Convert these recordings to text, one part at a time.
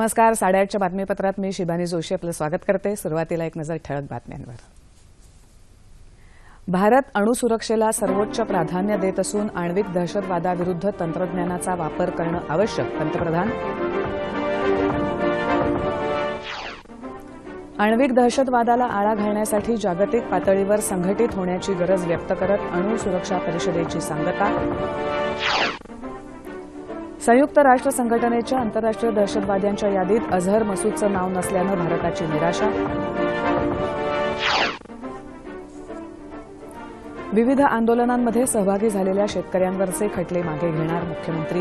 नमस्कार साडेआठच्या बातमीपत्रात मी शिबानी जोशी आपलं स्वागत करते. सुरुवातीला एक नजर ठळक बातम्यांवर. भारत अणुसुरक्षेला सर्वोच्च प्राधान्य देत असून आण्विक दहशतवादाविरुद्ध तंत्रज्ञानाचा वापर करणं आवश्यक पंतप्रधान. आण्विक दहशतवादाला आळा घालण्यासाठी जागतिक पातळीवर संघटित होण्याची गरज व्यक्त करत अणुसुरक्षा परिषदेची सांगता. संयुक्त राष्ट्र संघटनेच्या आंतरराष्ट्रीय दहशतवाद्यांच्या यादीत अझहर मसूदचं नाव नसल्यानं भारताची निराशा. विविध आंदोलनांमध्ये सहभागी झालेल्या शेतकऱ्यांवरचे खटले मागे घेणार मुख्यमंत्री.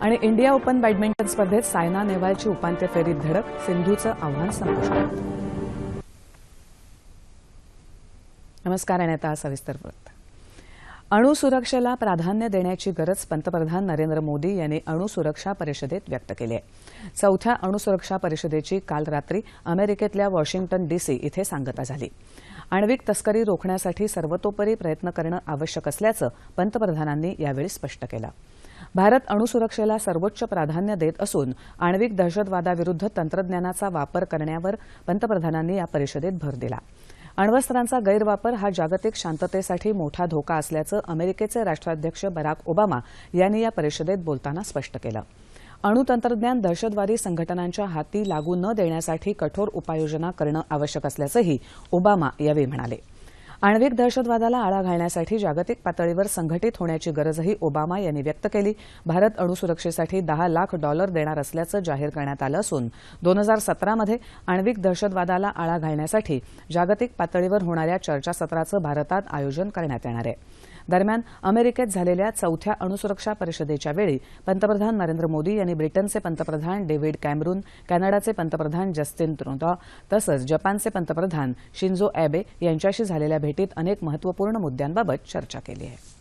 आणि इंडिया ओपन बॅडमिंटन स्पर्धेत सायना नेहवालची उपांत्य फेरीत धडक सिंधूचं आव्हान संपुष्टात. नमस्कार आणि आता सविस्तर वृत्त. अणुसुरक्षेला प्राधान्य देण्याची गरज पंतप्रधान नरेंद्र मोदी यांनी अणुसुरक्षा परिषदेत व्यक्त केली आहे. चौथ्या अणुसुरक्षा परिषदेची काल रात्री अमेरिकेतल्या वॉशिंग्टन डीसी इथे सांगता झाली. आण्विक तस्करी रोखण्यासाठी सर्वतोपरी प्रयत्न करणं आवश्यक असल्याचं पंतप्रधानांनी यावेळी स्पष्ट केलं. भारत अणुसुरक्षेला सर्वोच्च प्राधान्य देत असून आण्विक दहशतवादाविरुद्ध तंत्रज्ञानाचा वापर करण्यावर पंतप्रधानांनी या परिषदेत भर दिला. अण्वस्त्रांचा गैरवापर हा जागतिक शांततेसाठी मोठा धोका असल्याचं अमेरिकेचे राष्ट्राध्यक्ष बराक ओबामा यांनी या परिषदेत बोलताना स्पष्ट केलं. अणुतंत्रज्ञान दहशतवादी संघटनांच्या हाती लागू न देण्यासाठी कठोर उपाययोजना करणं आवश्यक असल्याचंही ओबामा यावेळी म्हणाले. आण्विक दहशतवादाला आळा घालण्यासाठी जागतिक पातळीवर संघटित होण्याची गरजही ओबामा यांनी व्यक्त केली. भारत अणुसुरक्षेसाठी दहा लाख डॉलर देणार असल्याचं जाहीर करण्यात आलं असून दोन हजार सतरामध्ये आण्विक दहशतवादाला आळा घालण्यासाठी जागतिक पातळीवर होणाऱ्या चर्चासत्राचं भारतात आयोजन करण्यात येणार आहे. दरम्यान अमेरिकेत झालेल्या चौथ्या अणुसुरक्षा परिषदेच्या वेळी पंतप्रधान नरेंद्र मोदी यांनी ब्रिटनचे पंतप्रधान डेव्हिड कॅमरून कॅनडाचे पंतप्रधान जस्टिन ट्रुडॉ तसंच जपानचे पंतप्रधान शिंजो अॅबे यांच्याशी झालेल्या भेटीत अनेक महत्त्वपूर्ण मुद्द्यांबाबत चर्चा केली आहे.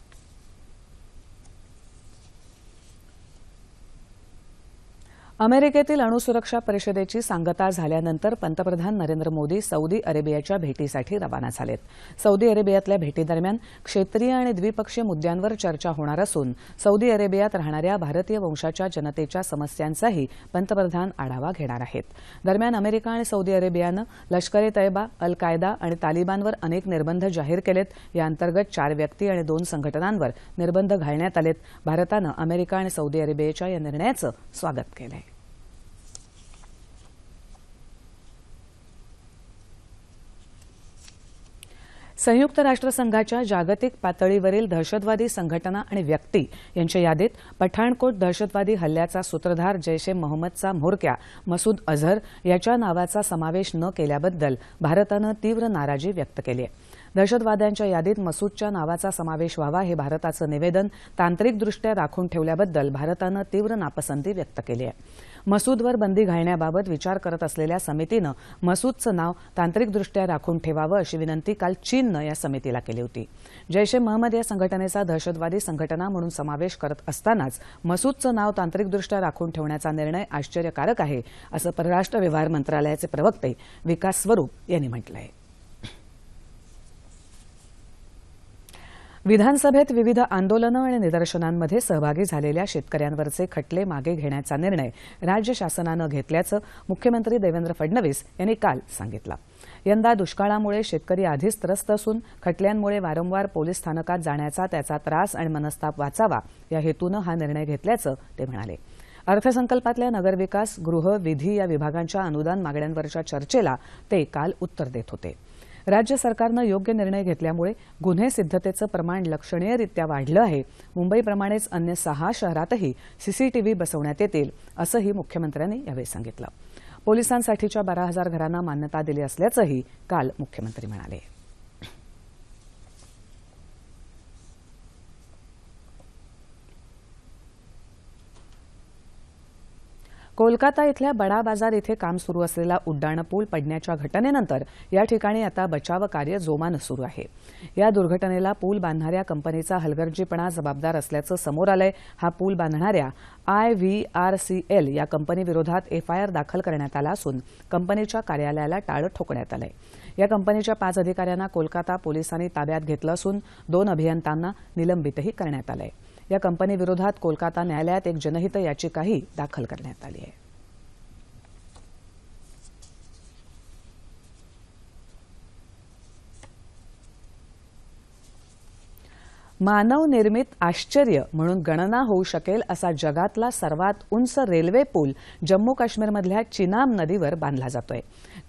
अमेरिकेतील अणुसुरक्षा परिषदेची सांगता झाल्यानंतर पंतप्रधान नरेंद्र मोदी सौदी अरेबियाच्या भेटीसाठी रवाना झालेत. सौदी अरेबियातल्या भेटीदरम्यान क्षेत्रीय आणि द्विपक्षीय मुद्द्यांवर चर्चा होणार असून सौदी अरेबियात राहणाऱ्या भारतीय वंशाच्या जनतेच्या समस्यांचाही पंतप्रधान आढावा घेणार आहेत. दरम्यान अमेरिका आणि सौदी अरेबियानं लष्कर ए तैयबा अल कायदा आणि तालिबानवर अनेक निर्बंध जाहीर केलेत. या अंतर्गत चार व्यक्ती आणि दोन संघटनांवर निर्बंध घालण्यात आलेत. भारतानं अमेरिका आणि सौदी अरेबियाच्या या निर्णयाचं स्वागत केलं संयुक्त राष्ट्रसंघाच्या जागतिक पातळीवरील दहशतवादी संघटना आणि व्यक्ती यांच्या यादीत पठाणकोट दहशतवादी हल्ल्याचा सूत्रधार जैश ए मोहम्मदचा म्होरक्या मसूद अझहर याच्या नावाचा समावेश न केल्याबद्दल भारतानं तीव्र नाराजी व्यक्त केली आहे. दहशतवाद्यांच्या यादीत मसूदच्या नावाचा समावेश व्हावा हे भारताचं निवेदन तांत्रिकदृष्ट्या राखून ठेवल्याबद्दल भारतानं तीव्र नापसंती व्यक्त केली आहे. मसूदवर बंदी घालण्याबाबत विचार करत असलेल्या समितीनं मसूदचं नाव तांत्रिकदृष्ट्या राखून ठेवावं अशी विनंती काल चीननं या समितीला केली होती. जैश ए महम्मद या संघटनेचा दहशतवादी संघटना म्हणून समावेश करत असतानाच मसूदचं नाव तांत्रिकदृष्ट्या राखून ठेवण्याचा निर्णय आश्चर्यकारक आहे असं परराष्ट्र व्यवहार मंत्रालयाचे प्रवक्ते विकास स्वरूप यांनी म्हटलं आहे विधानसभेत विविध आंदोलनं आणि निदर्शनांमध्ये सहभागी झालेल्या शेतकऱ्यांवरचे खटले मागे घेण्याचा निर्णय राज्य शासनानं घेतल्याचं मुख्यमंत्री देवेंद्र फडणवीस यांनी काल सांगितलं. यंदा दुष्काळामुळे शेतकरी आधीच त्रस्त असून खटल्यांमुळे वारंवार पोलीस स्थानकात जाण्याचा त्याचा त्रास आणि मनस्ताप वाचावा या हेतूनं हा निर्णय घेतल्याचं ते म्हणाले. अर्थसंकल्पातल्या नगरविकास गृह विधी या विभागांच्या अनुदान मागण्यांवरच्या चर्चेला ते काल उत्तर देत होते. राज्य सरकारनं योग्य निर्णय घेतल्यामुळे गुन्हे सिद्धतेचं प्रमाण लक्षणीयरित्या वाढलं आहे. मुंबईप्रमाणेच अन्य सहा शहरातही सीसीटीव्ही बसवण्यात येतील असंही मुख्यमंत्र्यांनी यावेळी सांगितलं. पोलिसांसाठीच्या बारा हजार घरांना मान्यता दिली असल्याचंही काल मुख्यमंत्री म्हणाले. कोलकाता इथल्या बडा बाजार इथे काम सुरू असलेला उड्डाण पूल पडण्याच्या घटनेनंतर या ठिकाणी आता बचाव कार्य जोमानं सुरू आहे. या दुर्घटनेला पूल बांधणाऱ्या कंपनीचा हलगर्जीपणा जबाबदार असल्याचं समोर आलंय. हा पूल बांधणाऱ्या I V R C L या कंपनीविरोधात एफआयआर दाखल करण्यात आला असून कंपनीच्या कार्यालयाला टाळं ठोकण्यात आलंय. या कंपनीच्या पाच अधिकाऱ्यांना कोलकाता पोलिसांनी ताब्यात घेतलं असून दोन अभियंत्यांना निलंबितही करण्यात आलं आहे या कंपनीविरोधात कोलकाता न्यायालयात एक जनहित याचिकाही दाखल करण्यात आली आहे. मानव निर्मित आश्चर्य म्हणून गणना होऊ शकेल असा जगातला सर्वात उंच रेल्वे पूल जम्मू काश्मीरमधल्या चिनाब नदीवर बांधला जातोय.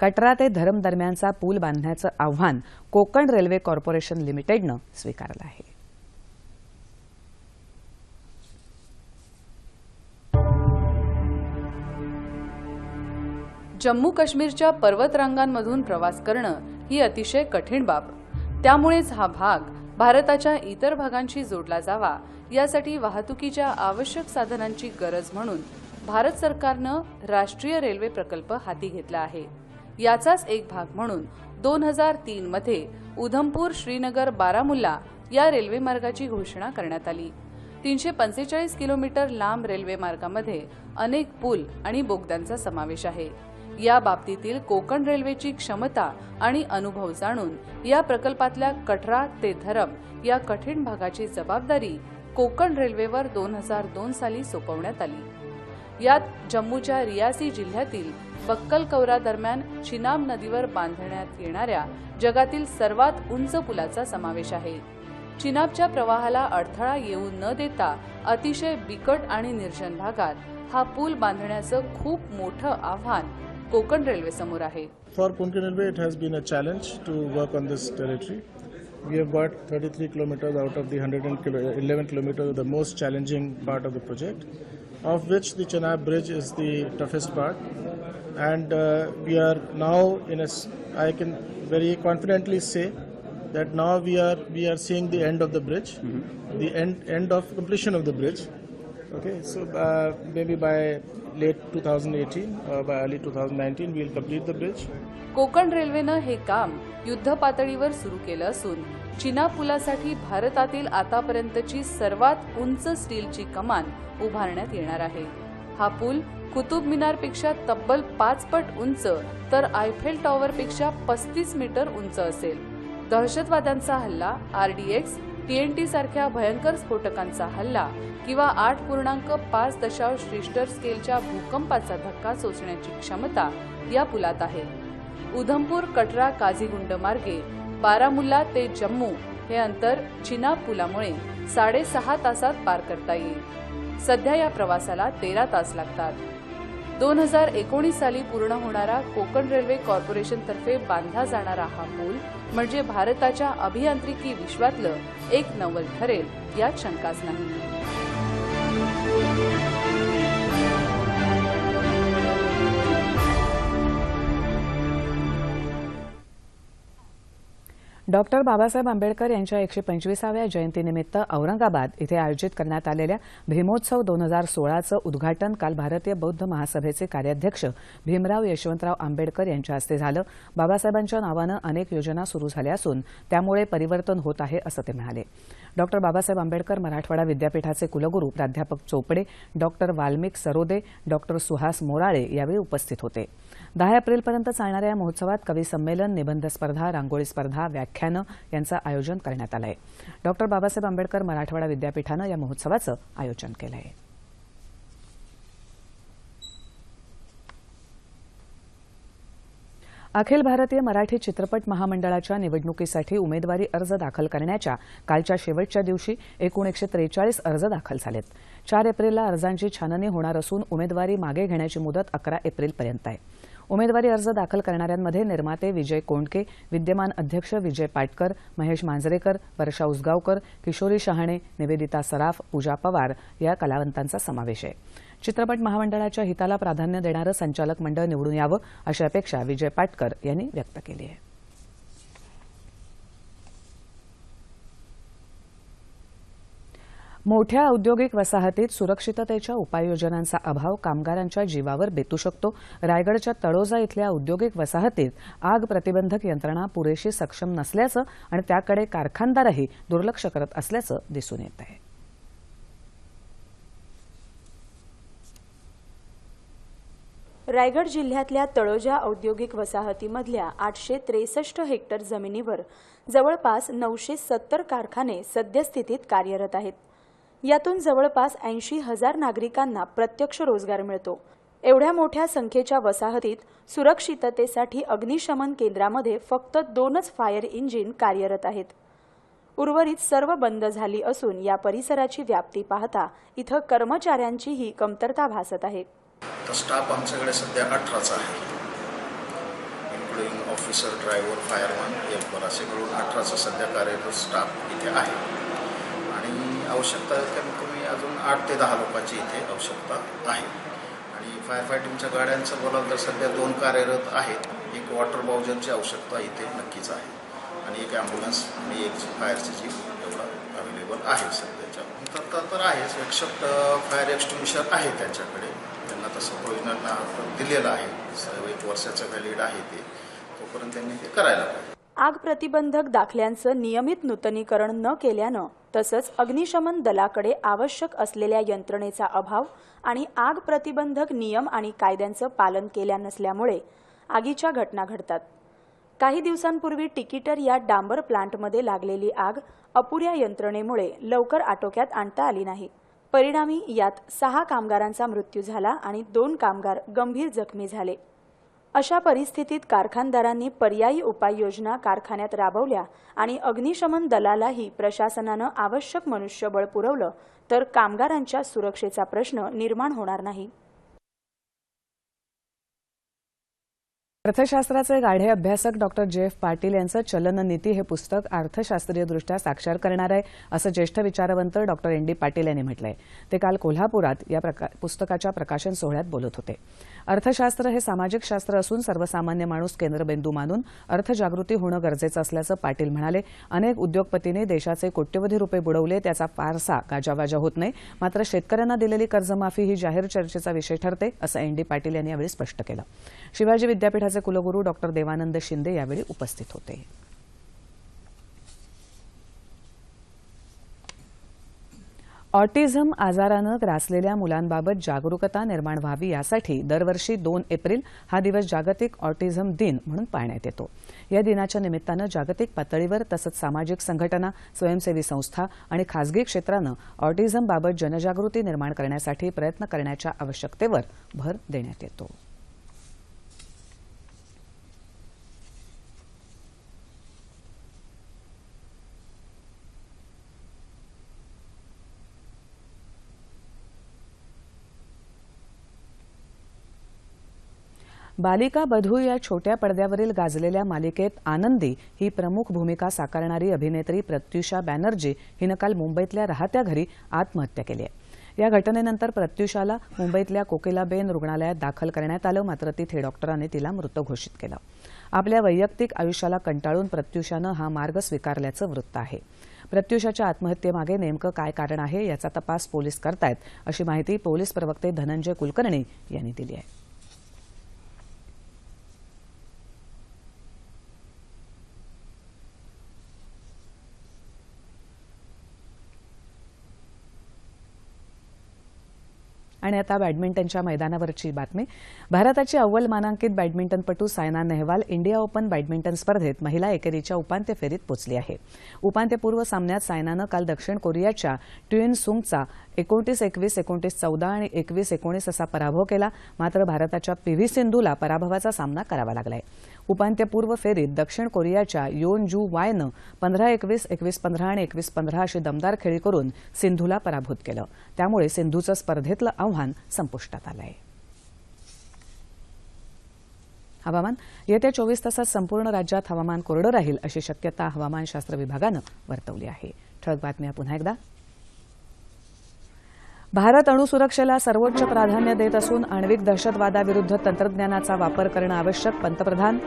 कटरा ते धरम दरम्यानचा पूल बांधण्याचं आव्हान कोकण रेल्वे कॉर्पोरेशन लिमिटेडनं स्वीकारलं आहे. जम्मू काश्मीरच्या पर्वतरांगांमधून प्रवास करणं ही अतिशय कठीण बाब. त्यामुळेच हा भाग भारताच्या इतर भागांशी जोडला जावा यासाठी वाहतुकीच्या आवश्यक साधनांची गरज म्हणून भारत सरकारनं राष्ट्रीय रेल्वे प्रकल्प हाती घेतला आहे. याचाच एक भाग म्हणून दोन हजार तीन मध्ये उधमपूर श्रीनगर बारामुल्ला या रेल्वे मार्गाची घोषणा करण्यात आली. तीनशे पंचेचाळीस किलोमीटर लांब रेल्वे मार्गामध्ये अनेक पूल आणि बोगद्यांचा समावेश आहे. या बाबतीतील कोकण रेल्वेची क्षमता आणि अनुभव जाणून या प्रकल्पातल्या कठरा ते धरम या कठीण भागाची जबाबदारी कोकण रेल्वेवर दोन हजार दोन साली सोपवण्यात आली. यात जम्मूच्या रियासी जिल्ह्यातील बक्कल कौरा दरम्यान चिनाब नदीवर बांधण्यात येणाऱ्या जगातील सर्वात उंच पुलाचा समावेश आहे. चिनाबच्या प्रवाहाला अडथळा येऊ न देता अतिशय बिकट आणि निर्जन भागात हा पूल बांधण्याचं खूप मोठं आव्हान कोकण रेल्वे समोर आहे For Konkan Railway, it has been a challenge to work on this territory. We have got 33 kilometers out of the 111 kilometers, the most challenging part of the project, of which the Chenab Bridge is the toughest part. And uh, we are now in a, s- I can very confidently say that now we are we are seeing the end of the bridge, the end end of completion of the bridge. Okay, so uh, maybe by late 2018 or uh, by early 2019 we will complete the bridge. Konkan रेल्वेनं हे काम युद्ध पातळीवर सुरू केलं असून चिना पुलासाठी भारतातील आतापर्यंतची सर्वात उंच स्टीलची कमान उभारण्यात येणार आहे हा पूल कुतुब मिनारपेक्षा तब्बल पाच पट उंच तर आयफेल टॉवरपेक्षा पस्तीस मीटर उंच असेल दहशतवाद्यांचा हल्ला आरडीएक्स टीएनटी सारख्या भयंकर स्फोटकांचा हल्ला किंवा आठ पूर्णांक पाच दशांश रिश्टर स्केलच्या भूकंपाचा धक्का सोसण्याची क्षमता या पुलात आहे. उधमपूर कटरा काझीगुंड मार्गे बारामुल्ला ते जम्मू हे अंतर चिनाब पुलामुळे साडेसहा तासात पार करता येईल. सध्या या प्रवासाला तेरा तास लागतात. दोन हजार एकोणीस साली पूर्ण होणारा कोकण रेल्वे कॉर्पोरेशनतर्फे बांधला जाणारा हा पूल म्हणजे भारताच्या अभियांत्रिकी विश्वातलं एक नवल ठरेल यात शंकाच नाही. डॉक्टर बाबासाहेब आंबेडकर यांच्या एकशे पंचवीसाव्या जयंतीनिमित्त औरंगाबाद इथे आयोजित करण्यात आलेल्या भीमोत्सव दोन हजार सोळाचं उद्घाटन काल भारतीय बौद्ध महासभेचे कार्याध्यक्ष भीमराव यशवंतराव आंबेडकर यांच्या हस्ते झालं. बाबासाहेबांच्या नावानं अनेक योजना सुरू झाल्या असून त्यामुळे परिवर्तन होत आहे असं ते म्हणाले. डॉक्टर बाबासाहेब आंबेडकर मराठवाडा विद्यापीठाचे कुलगुरू प्राध्यापक चोपडे डॉक्टर वाल्मिक सरोदे डॉक्टर सुहास मोराळे यावेळी उपस्थित होते. दहा एप्रिलपर्यंत चालणाऱ्या या महोत्सवात कवी संमेलन निबंध स्पर्धा रांगोळी स्पर्धा व्याख्या व्याख्यानं यांचं आयोजन करण्यात आलं आहे डॉक्टर बाबासाहेब आंबेडकर मराठवाडा विद्यापीठानं या महोत्सवाचं आयोजन केलं आहे अखिल भारतीय मराठी चित्रपट महामंडळाच्या निवडणुकीसाठी उमेदवारी अर्ज दाखल करण्याच्या कालच्या शेवटच्या दिवशी एकूण एकशे त्रेचाळीस अर्ज दाखल झालेत. चार एप्रिलला अर्जांची छाननी होणार असून उमेदवारी मागे घेण्याची मुदत अकरा एप्रिलपर्यंत आहे. उमेदवारी अर्ज दाखल करणाऱ्यांमध्ये निर्माते विजय कोंडके विद्यमान अध्यक्ष विजय पाटकर महेश मांजरेकर वर्षा उसगावकर किशोरी शहाणे निवेदिता सराफ पूजा पवार या कलावंतांचा समावेश आहे. चित्रपट महामंडळाच्या हिताला प्राधान्य देणारं संचालक मंडळ निवडून यावं अशी अपेक्षा विजय पाटकर यांनी व्यक्त केली आहे. मोठ्या औद्योगिक वसाहतीत सुरक्षिततेच्या उपाययोजनांचा अभाव कामगारांच्या जीवावर बेतू शकतो. रायगडच्या तळोजा इथल्या औद्योगिक वसाहतीत आग प्रतिबंधक यंत्रणा पुरेशी सक्षम नसल्याचं आणि त्याकडे कारखानदारही दुर्लक्ष करत असल्याचं दिसून येत आहे. रायगड जिल्ह्यातल्या तळोजा औद्योगिक वसाहतीमधल्या आठशे त्रेसष्ट हेक्टर जमिनीवर जवळपास नऊशे सत्तर कारखाने सद्यस्थितीत कार्यरत आहेत. यातून जवळपास ऐंशी हजार नागरिकांना प्रत्यक्ष रोजगार मिळतो. एवढ्या मोठ्या संख्येच्या वसाहतीत सुरक्षिततेसाठी अग्निशमन केंद्रामध्ये फक्त दोनच फायर इंजिन कार्यरत आहेत. उर्वरित सर्व बंद झाली असून या परिसराची व्याप्ती पाहता इथं कर्मचाऱ्यांचीही कमतरता भासत आहे. स्टाफ आमच्याकडे सध्या अठराचा आहे. इन्क्लुडिंग ऑफिसर ड्रायव्हर फायरमॅन असे मिळून अठराचा सध्या कार्यरत स्टाफ इथे आहे. आवश्यकता कमीत कमी अजून आठ ते दहा लोकांची इथे आवश्यकता आहे. आणि फायर फायटिंगच्या गाड्यांचं बोलाल तर सध्या दोन कार्यरत आहेत. एक वॉटर बाउजरची आवश्यकता इथे नक्कीच आहे. आणि एक ॲम्ब्युलन्स आणि एक फायरची जीप एवढा अवेलेबल आहे सध्याच्या. तर तर- आहेच एक्सेप्ट फायर एक्स्टिंग्विशर आहे त्यांच्याकडे. त्यांना तसं प्रोविजनल दिलेलं आहे. एक वर्षाचं व्हॅलिड आहे ते. तोपर्यंत त्यांनी ते करायला पाहिजे. आग प्रतिबंधक दाखल्यांचं नियमित नूतनीकरण न केल्यानं तसंच अग्निशमन दलाकडे आवश्यक असलेल्या यंत्रणेचा अभाव आणि आग प्रतिबंधक नियम आणि कायद्यांचं पालन केल्या नसल्यामुळे आगीच्या घटना घडतात. काही दिवसांपूर्वी टिकीटर या डांबर प्लांटमध्ये लागलेली आग अपुऱ्या यंत्रणेमुळे लवकर आटोक्यात आणता आली नाही. परिणामी यात सहा कामगारांचा मृत्यू झाला आणि दोन कामगार गंभीर जखमी झाले. अशा परिस्थितीत कारखानदारांनी पर्यायी उपाययोजना कारखान्यात राबवल्या आणि अग्निशमन दलालाही प्रशासनानं आवश्यक मनुष्यबळ पुरवलं तर कामगारांच्या सुरक्षेचा प्रश्न निर्माण होणार नाही. अर्थशास्त्राचे गाढे अभ्यासक डॉक्टर जे एफ पाटील यांचं चलननीती हे पुस्तक अर्थशास्त्रीयदृष्ट्या साक्षर करणार आहे असं ज्येष्ठ विचारवंत डॉक्टर एन डी पाटील यांनी म्हटलंय. ते काल कोल्हापुरात या प्रका- पुस्तकाच्या प्रकाशन सोहळ्यात बोलत होते. अर्थशास्त्र हे सामाजिक शास्त्र असून सर्वसामान्य माणूस केंद्रबिंदू मानून अर्थजागृती होणं गरजेचं असल्याचं पाटील म्हणाले. अनेक उद्योगपतींनी देशाचे कोट्यवधी रुपये बुडवले त्याचा फारसा गाजावाजा होत नाही. मात्र शेतकऱ्यांना दिलेली कर्जमाफी ही जाहीर चर्चेचा विषय ठरते असं एन डी पाटील यांनी यावेळी स्पष्ट केलं. शिवाजी विद्यापीठाचे कुलगुरू डॉक्टर देवानंद शिंदे यावेळी उपस्थित होते. ऑटिझम आजारानं ग्रासलेल्या मुलांबाबत जागरूकता निर्माण व्हावी यासाठी दरवर्षी दोन एप्रिल हा दिवस जागतिक ऑटिझम दिन म्हणून पाळण्यात येतो. या दिनाच्या निमित्तानं जागतिक पातळीवर तसंच सामाजिक संघटना स्वयंसेवी संस्था आणि खासगी क्षेत्रानं ऑटिझमबाबत जनजागृती निर्माण करण्यासाठी प्रयत्न करण्याच्या आवश्यकतेवर भर देण्यात येतो. बालिका बधू या छोट्या पडद्यावरील गाजलेल्या मालिकेत आनंदी ही प्रमुख भूमिका साकारणारी अभिनेत्री प्रत्युषा बॅनर्जी हिनं काल मुंबईतल्या राहत्या घरी आत्महत्या केली आहे. या घटनेनंतर प्रत्युषाला मुंबईतल्या कोकिलाबेन रुग्णालयात दाखल करण्यात आलं मात्र तिथे डॉक्टरांनी तिला मृत घोषित केलं. आपल्या वैयक्तिक आयुष्याला कंटाळून प्रत्युषानं हा मार्ग स्वीकारल्याचं वृत्त आहे. प्रत्युषाच्या आत्महत्येमागे नेमकं काय कारण आहे याचा तपास पोलीस करतायत अशी माहिती पोलीस प्रवक्ते धनंजय कुलकर्णी यांनी दिली आहे. आणि आता बॅडमिंटनच्या मैदानावरची बातमी. भारताची अव्वल मानांकित बॅडमिंटनपटू Saina Nehwal India Open badminton स्पर्धेत महिला एकेरीच्या उपांत्य फेरीत पोचली आहे. उपांत्यपूर्व सामन्यात सायनानं काल दक्षिण कोरियाच्या ट्युएन सुंगचा एकोणतीस एकवीस एकोणतीस चौदा आणि एकवीस एकोणीस असा पराभव केला. मात्र भारताच्या पी व्ही सिंधूला पराभवाचा सामना करावा लागलाय. उपांत्यपूर्व फेरीत दक्षिण कोरियाच्या योन जू वायनं पंधरा एकवीस एकवीस पंधरा आणि एकवीस पंधरा अशी दमदार खेळी करून सिंधूला पराभूत केलं. त्यामुळे सिंधूचं स्पर्धेतलं आव्हान संपुष्टात आलं आहे हवामान येत्या चोवीस तासात संपूर्ण राज्यात हवामान कोरडं राहील अशी शक्यता हवामानशास्त्र विभागानं वर्तवली आहे. ठळक बातम्या पुन्हा एकदा. भारत अणुसुरक्षेला सर्वोच्च प्राधान्य देत असून आण्विक दहशतवादाविरुद्ध तंत्रज्ञानाचा वापर करणं आवश्यक पंतप्रधान.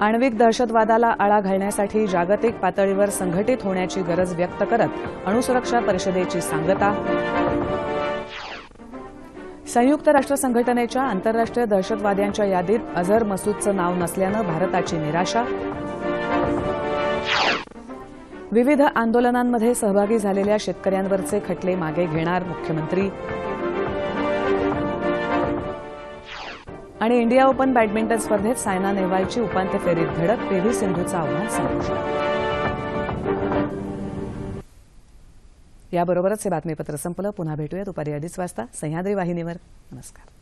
आण्विक दहशतवादाला आळा घालण्यासाठी जागतिक पातळीवर संघटित होण्याची गरज व्यक्त करत अणुसुरक्षा परिषदेची सांगता. संयुक्त राष्ट्र संघटनेच्या आंतरराष्ट्रीय दहशतवाद्यांच्या यादीत अझर मसूदचं नाव नसल्यानं भारताची निराशा. विविध आंदोलनांमध्ये सहभागी झालेल्या शेतकऱ्यांवरचे खटले मागे घेणार मुख्यमंत्री. आणि इंडिया ओपन बॅडमिंटन स्पर्धेत सायना नेहवालची उपांत्य फेरीत धडक पी व्ही सिंधूचं आव्हान याबरोबरच हे बातमीपत्र संपलं. पुन्हा भेटूया दुपारी अडीच वाजता सह्याद्री वाहिनीवर. नमस्कार.